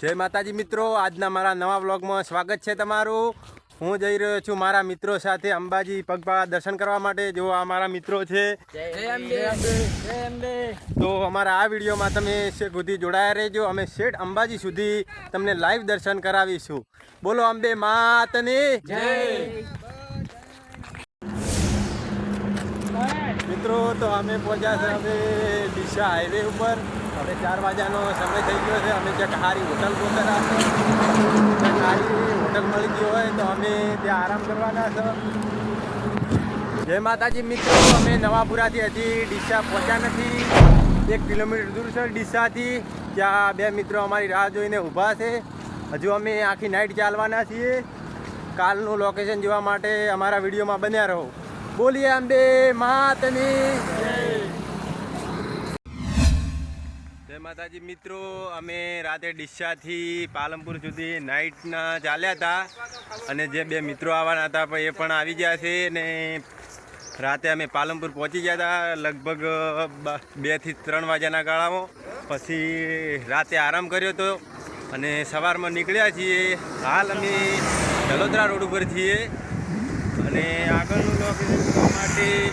જય માતાજી મિત્રો આજના મારા નવા વ્લોગમાં સ્વાગત છે તમારું. હું જઈ રહ્યો છું મારા મિત્રો સાથે અંબાજી પગપાળા દર્શન કરવા માટે. જો આ મારા મિત્રો છે. તો અમારા આ વિડીયોમાં તમે શેખ સુધી જોડાયા રહેજો. અમે શેઠ અંબાજી સુધી તમને લાઈવ દર્શન કરાવીશું. બોલો અંબે માતની. મિત્રો, તો અમે પહોંચ્યા છે અમે ડીસા હાઈવે ઉપર. હવે ચાર વાગ્યાનો સમય થઈ ગયો છે. અમે જ્યાં સારી હોટલ ગોતરા છે સારી હોટલ મળી ગઈ હોય તો અમે ત્યાં આરામ કરવાના છે. જય માતાજી મિત્રો, અમે નવાપુરાથી હજી ડીસા પહોંચ્યા નથી. એક કિલોમીટર દૂર છે ડીસાથી ત્યાં બે મિત્રો અમારી રાહ જોઈને ઊભા છે. હજુ અમે આખી નાઇટ ચાલવાના છીએ. કાલનું લોકેશન જોવા માટે અમારા વિડીયોમાં બન્યા રહો. બોલીએ અંબે માતની. જય માતાજી, મિત્રો, અમે રાતે ડીસાથી પાલનપુર સુધી નાઇટના ચાલ્યા હતા અને જે બે મિત્રો આવવાના હતા પણ એ પણ આવી ગયા છે ને રાતે અમે પાલનપુર પહોંચી ગયા હતા લગભગ બેથી ત્રણ વાગ્યાના ગાળામાં. પછી રાતે આરામ કર્યો હતો અને સવારમાં નીકળ્યા છીએ. હાલ અમે જલોદરા રોડ ઉપર છીએ અને લોકેશન માટે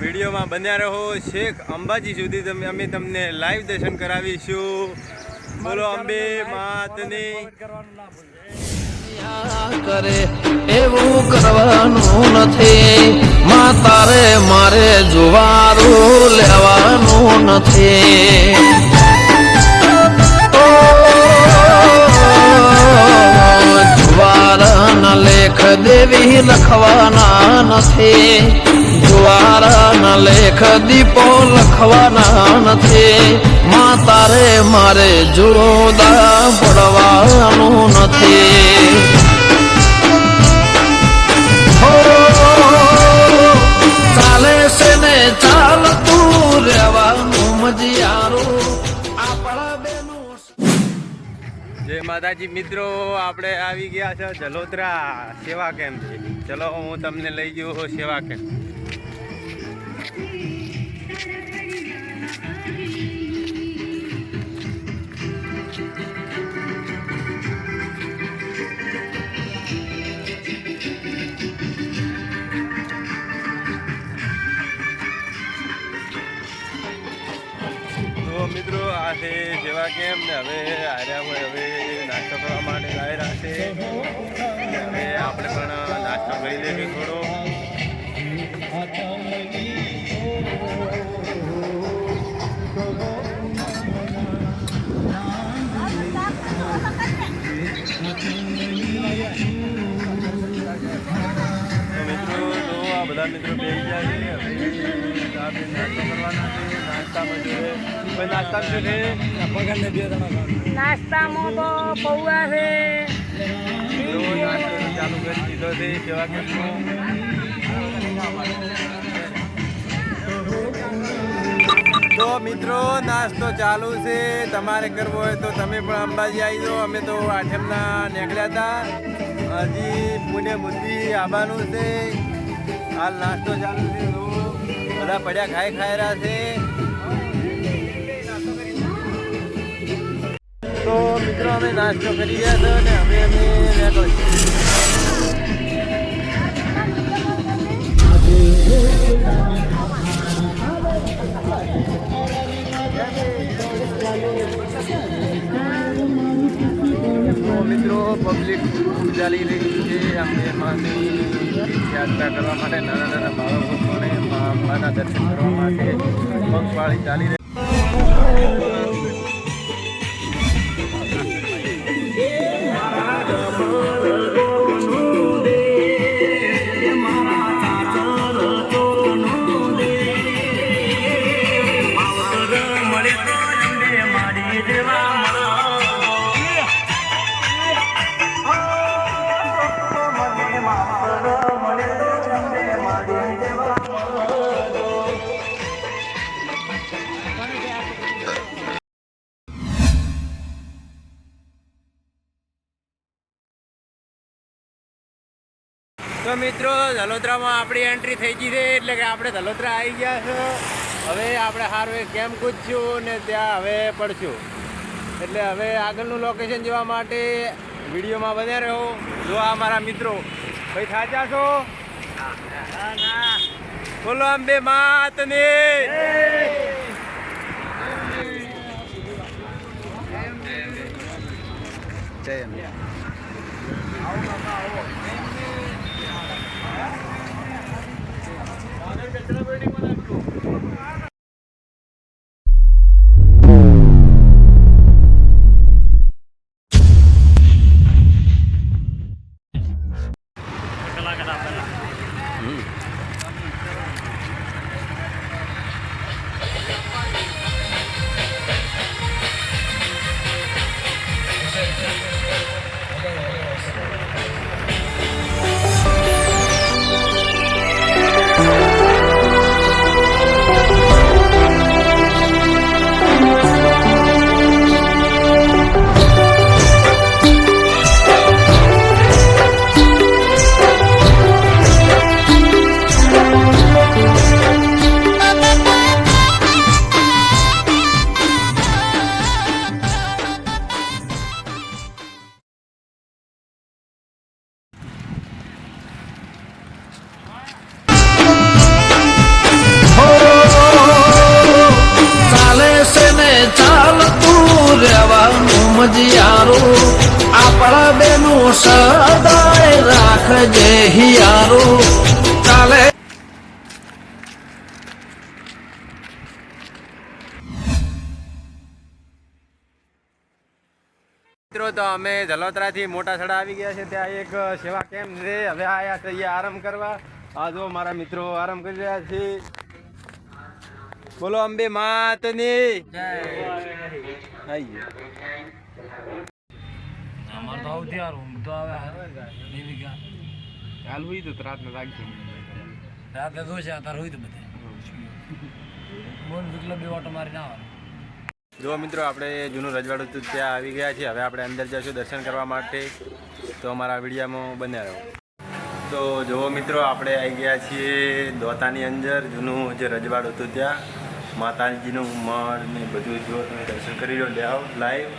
વિડીયોમાં બન્યા રહો. શેખ અંબાજી સુધી અમે તમને લાઈવ દર્શન કરાવીશું. બોલો અંબે માતની. કરે એવું કરવાનું નથી. માં તારે મારે જોવારું લેવાનું નથી. દેવી લખવાના નથી. જુવારના લેખ દીપો લખવાના નથી. મા તારે મારે જુદા પડવાનું નથી. છે જય માતાજી, મિત્રો, આપણે આવી ગયા છે જલોદરા સેવા કેમ્પ. ચલો, હું તમને લઈ ગયો સેવા કેમ્પ. મિત્રો, આ છે જેવા કેમ ને હવે આર્યા હોય, હવે નાસ્તો કરવા માટે આવ્યા છે. હવે આપણે પણ નાસ્તો કરી લઈએ થોડો. બધા મિત્રો બેસી ગયા છે નાસ્તો કરવાના છે નાસ્તામાં જોઈએ કોઈ નાસ્તામાં શું છે નાસ્તામાં તો પૌવા છે. જો નાસ્તો ચાલુ કરી દીધો છે સેવા કેમ્પનો તો મિત્રો નાસ્તો ચાલુ છે. તમારે કરવો હોય તો તમે પણ અંબાજી આવી જાઓ. અમે તો આઠમના નીકળ્યા હતા. હજી પુણે બુદ્ધિ આવવાનું છે. હાલ નાસ્તો ચાલુ છે બધા પડ્યા ખાઈ ખાઈ રહ્યા છે. તો મિત્રો, અમે નાસ્તો કરી રહ્યા છો ને હવે અમે નીકળીએ તો મિત્રો પબ્લિક ચાલી રહી છે. અમે માની યાત્રા કરવા માટે નાના નાના બાળકોને અંબાના દર્શન કરવા માટે પગપાળી ચાલી રહી મિત્રો, ધલોત્રામાં આપણી એન્ટ્રી થઈ ગઈ છે, એટલે કે આપણે ધલોત્રા આવી ગયા છો. હવે આપણે હારું એક કેમ કૂદશું ને ત્યાં હવે પડશું. એટલે હવે આગળનું લોકેશન જોવા માટે વિડીયોમાં બધા રહો. જો આ મારા મિત્રો ભાઈ સાચા છો? બોલો અંબે માતની. જય અંબે હો રહેવાનું આપણા બેનું સદાય રાખજે હિયારું. ચાલે મિત્રો તો અમે જલોતરાથી મોટા સડા આવી ગયા છે. ત્યાં એક સેવા કેમ્પ છે. હવે આયા છે આરામ કરવા. આ જો મારા મિત્રો આરામ કરી રહ્યા છે. બોલો અંબે માતની. આઈ ગયા. અમાર તો આવતી યાર ઊંઘ તો આવે હારું. એવી કા. કાલ હોય તો રાતના રાખજો રાતે તો છે અત્યારે હોય તો બધે. બોલ વિકલો બે ઓટો મારી ના આવે. જો મિત્રો આપણે જૂનું રજવાડું હતું ત્યાં આવી ગયા છીએ. હવે આપણે અંદર જઈશું દર્શન કરવા માટે. તો અમારા વિડીયામાં બન્યા રહો. તો જુઓ મિત્રો આપણે આવી ગયા છીએ દોતાની અંદર જૂનું જે રજવાડું હતું ત્યાં. માતાજીનું મઢ ને બધું જો તમે દર્શન કરી લો લે આવો લાઈવ.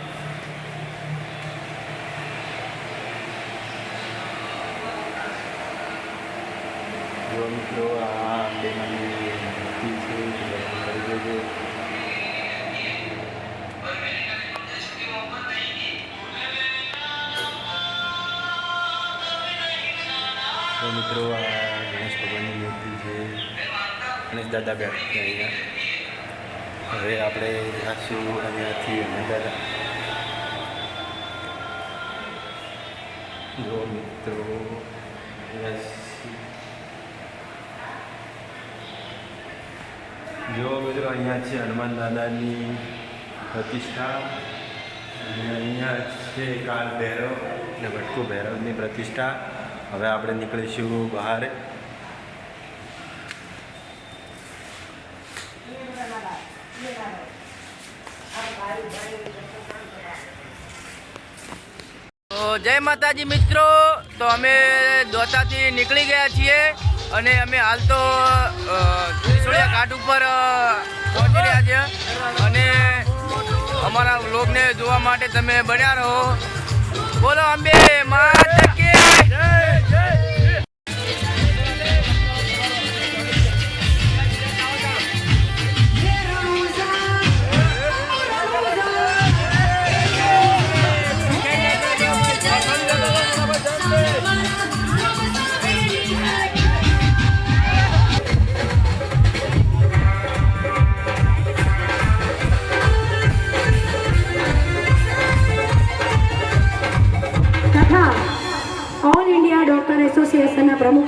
મિત્રો, આ છે કરી દેજો તો મિત્રો, આ ગણેશ ભગવાનની મૂર્તિ છે. ગણેશ દાદા બેઠા છે અહીંયા. હવે આપણે જાશું અહીંયાથી અને દાદા જો મિત્રો, અહીંયા જો મિત્રો અહીંયા છે હનુમાન દાદાની પ્રતિષ્ઠા. અને અહીંયા છે કાલ ભૈરવ અને ભટકુ ભૈરવની પ્રતિષ્ઠા. હવે આપણે નીકળીશું બહાર. જય માતાજી મિત્રો. તો અમે દોતાથી નીકળી ગયા છીએ. અને અમે હાલ તો અ, ત્રિશુળિયા ઘાટ ઉપર પહોંચી રહ્યા છીએ. અને અમારા વ્લોગને જોવા માટે તમે બન્યા રહો. બોલો અંબે માતા કે જય! તથા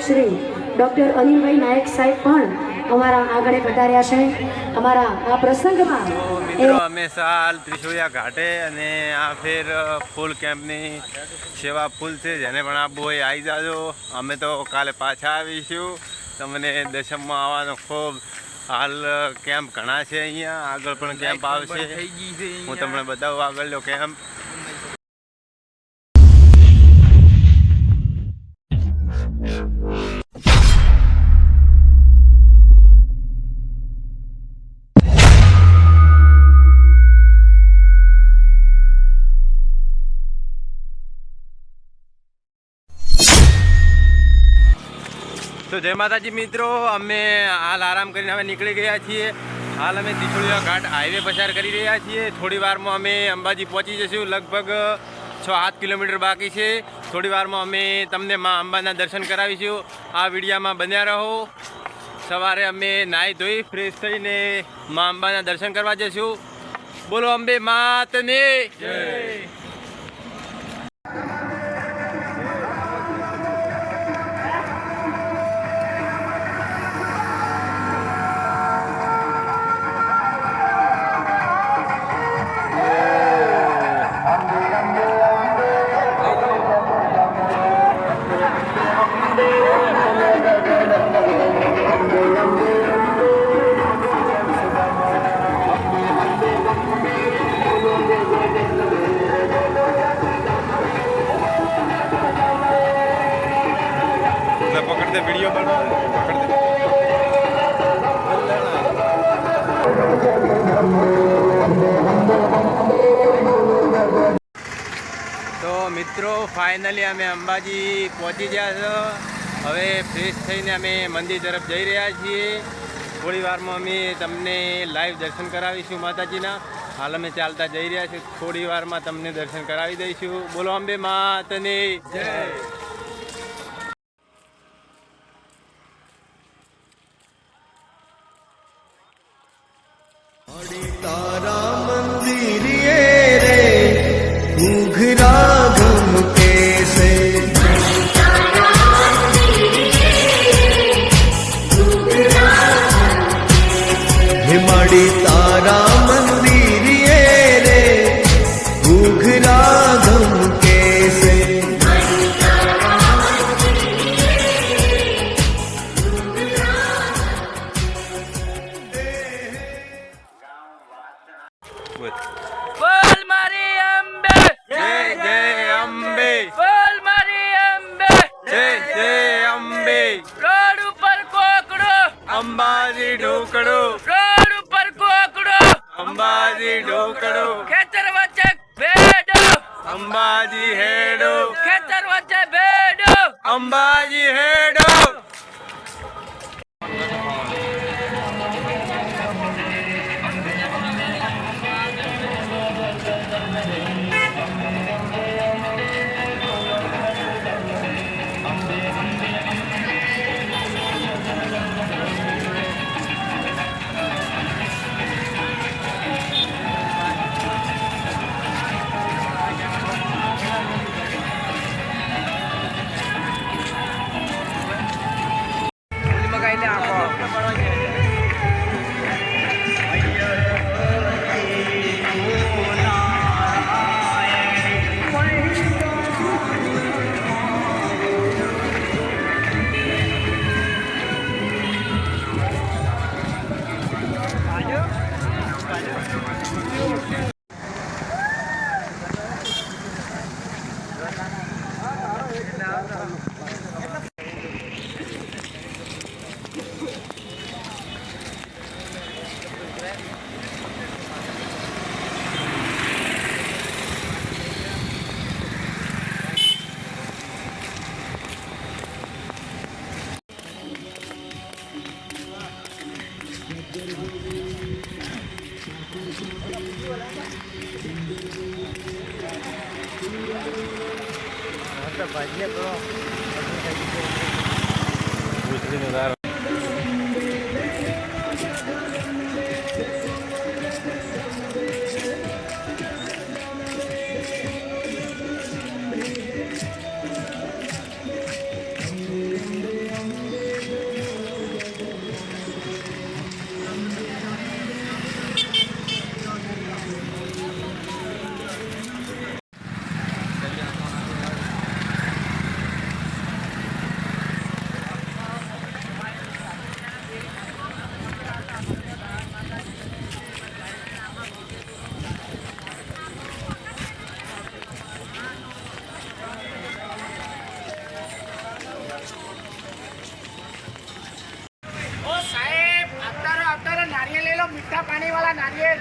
શ્રી ડૉક્ટર અનિલભાઈ નાયક સાહેબ પણ અમારા આગળ પધાર્યા છે. અમારા આ પ્રસંગમાં મિત્રો અમે સાલ ત્રિશુળિયા ઘાટે અને આ ફેર ફૂલ કેમ્પની સેવા ફૂલ છે જેને પણ આપવું હોય આવી જાજો. અમે તો કાલે પાછા આવીશું. તમને દશમમાં આવવાનો ખૂબ હાલ કેમ્પ ઘણા છે અહીંયા. આગળ પણ કેમ્પ આવશે. હું તમને બતાવું આગળનો કેમ્પ. જય માતાજી મિત્રો, અમે હાલ આરામ કરીને હવે નીકળી ગયા છીએ. હાલ અમે ત્રિશુળિયા ઘાટ હાઈવે પસાર કરી રહ્યા છીએ. થોડી વારમાં અમે અંબાજી પહોંચી જઈશું. લગભગ છ સાત કિલોમીટર બાકી છે. થોડી વારમાં અમે તમને મા અંબાના દર્શન કરાવીશું. આ વિડીયામાં બન્યા રહો. સવારે અમે નાહી ધોઈ ફ્રેશ થઈને મા અંબાના દર્શન કરવા જઈશું. બોલો અંબે માતને. જય. પકડ દે વીડિયો બનાવ. પકડ તો મિત્રો ફાઇનલી અમે અંબાજી પહોંચી ગયા છો. હવે ફ્રેશ થઈને અમે મંદિર તરફ જઈ રહ્યા છીએ. થોડી વારમાં અમે તમને લાઈવ દર્શન કરાવીશું માતાજીના. હાલ અમે ચાલતા જઈ રહ્યા છીએ. થોડી વારમાં તમને દર્શન કરાવી દઈશું. બોલો અંબે માતને. જય. અંબાજી મીઠા પાણીવાળા નારિયેળ.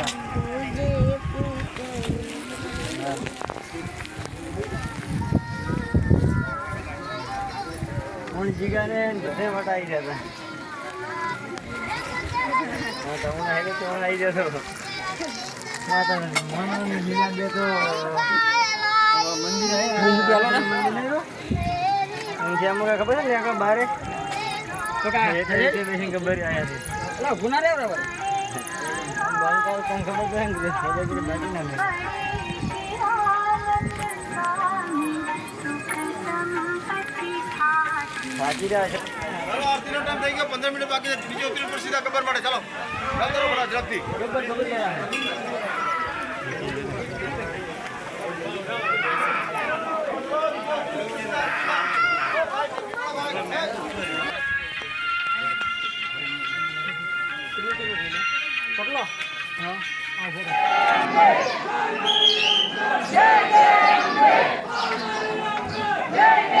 અને બધે આવી ગયા હતા. તમને આવી તો આવી જતો ખબર છે ને બારે. ખબર આવ્યા ગુના રે બરાબર બાલકાલ કોણ ખબર છે બાકી ના બાકી રહ્યા છે. ચાલો આરતીનો ટાઈમ થઈ ગયો 15 મિનિટ બાકી છે. બીજો ઉતરી પર સીધા કબર પકડો. જય જય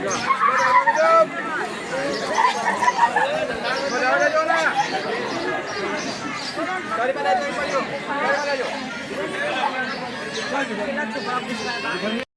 Daripada itu yang paling. Daripada itu.